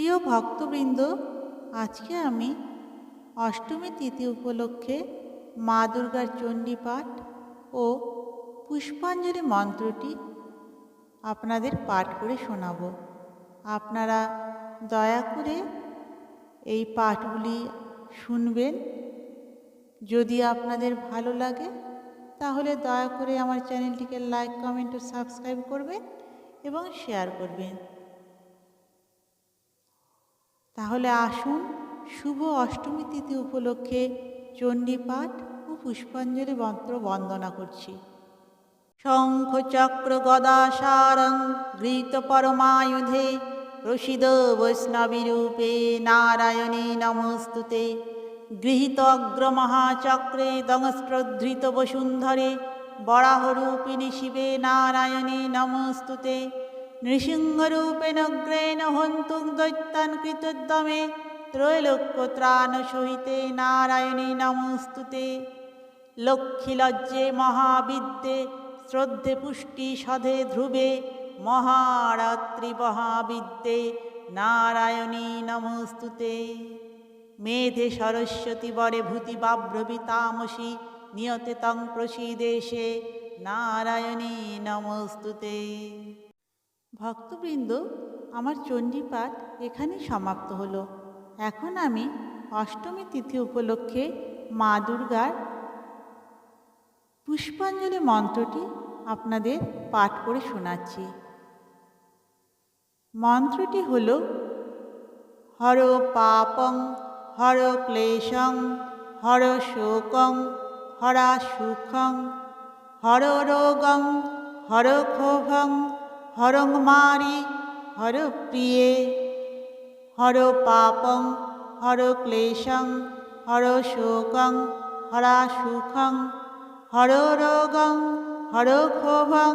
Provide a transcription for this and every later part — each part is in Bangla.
প্রিয় ভক্তবৃন্দ, আজকে আমি অষ্টমী তিথি উপলক্ষে মা দুর্গার চণ্ডীপাঠ ও পুষ্পাঞ্জলি মন্ত্রটি আপনাদের পাঠ করে শোনাব। আপনারা দয়া করে এই পাঠগুলি শুনবেন। যদি আপনাদের ভালো লাগে, তাহলে দয়া করে আমার চ্যানেলটিকে লাইক, কমেন্ট ও সাবস্ক্রাইব করবেন এবং শেয়ার করবেন। তাহলে আসুন শুভ অষ্টমী তিথি উপলক্ষে চণ্ডীপাঠ ও পুষ্পাঞ্জলি মন্ত্র বন্দনা করছি। শঙ্খ চক্র গদাসারং গৃহীত পরমায়ুধে প্রসিদ বৈষ্ণবী রূপে নারায়ণী নমস্তুতে। গৃহীত অগ্র মহাচক্রে দংস্ত্রধৃত বসুন্ধরে বরাহরূপিণী শিবে নারায়ণে নমস্তুতে। নৃসিংহরূপেণ অগ্রেণ হন্তুং দৈত্যান কৃতোদ্যমে ত্রৈলোক্যত্রাণ সহিতে নারায়ণী নমস্তুতে। লক্ষ্মীলজ্জে মহাবিদ্যে শ্রদ্ধে পুষ্টি সধে ধ্রুবে মহারাত্রি মহাবিদ্যে নারায়ণী নমস্তুতে। মেধে সরস্বতী বরে ভূতি বাভ্রবি তামসী নিয়তে তং প্রসীদেশে নারায়ণী নমস্তুতে। ভক্তবৃন্দ আমার চণ্ডীপাঠ এখানেই সমাপ্ত হলো। এখন আমি অষ্টমী তিথি উপলক্ষে মা দুর্গার পুষ্পাঞ্জলি মন্ত্রটি আপনাদের পাঠ করে শোনাচ্ছি। মন্ত্রটি হল, হর পাপং, হর ক্লেশং, হর শোকং, হরা সুখং, হর রোগং, হর ক্ষোভং হরং মারি, হর প্রিয়ে। হর পাপং, হর ক্লেশং, হর শোকং, হরা সুখং। হর রোগং, হর ক্ষোভং,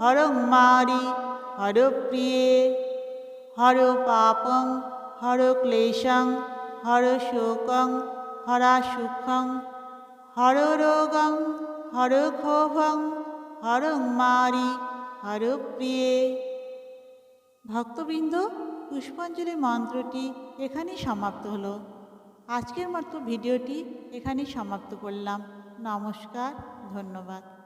হরং মারি, হর প্রিয়ে। হর পাপং, হর ক্লেশং, হর শোকং, হরা সুখং। হর রোগং, হর ক্ষোভং, হরং মারি হর প্রিয়ে ভক্তবৃন্দ, পুষ্পাঞ্জলি মন্ত্রটি এখানেই সমাপ্ত হলো। আজকের মতো ভিডিওটি এখানেই সমাপ্ত করলাম। নমস্কার, ধন্যবাদ।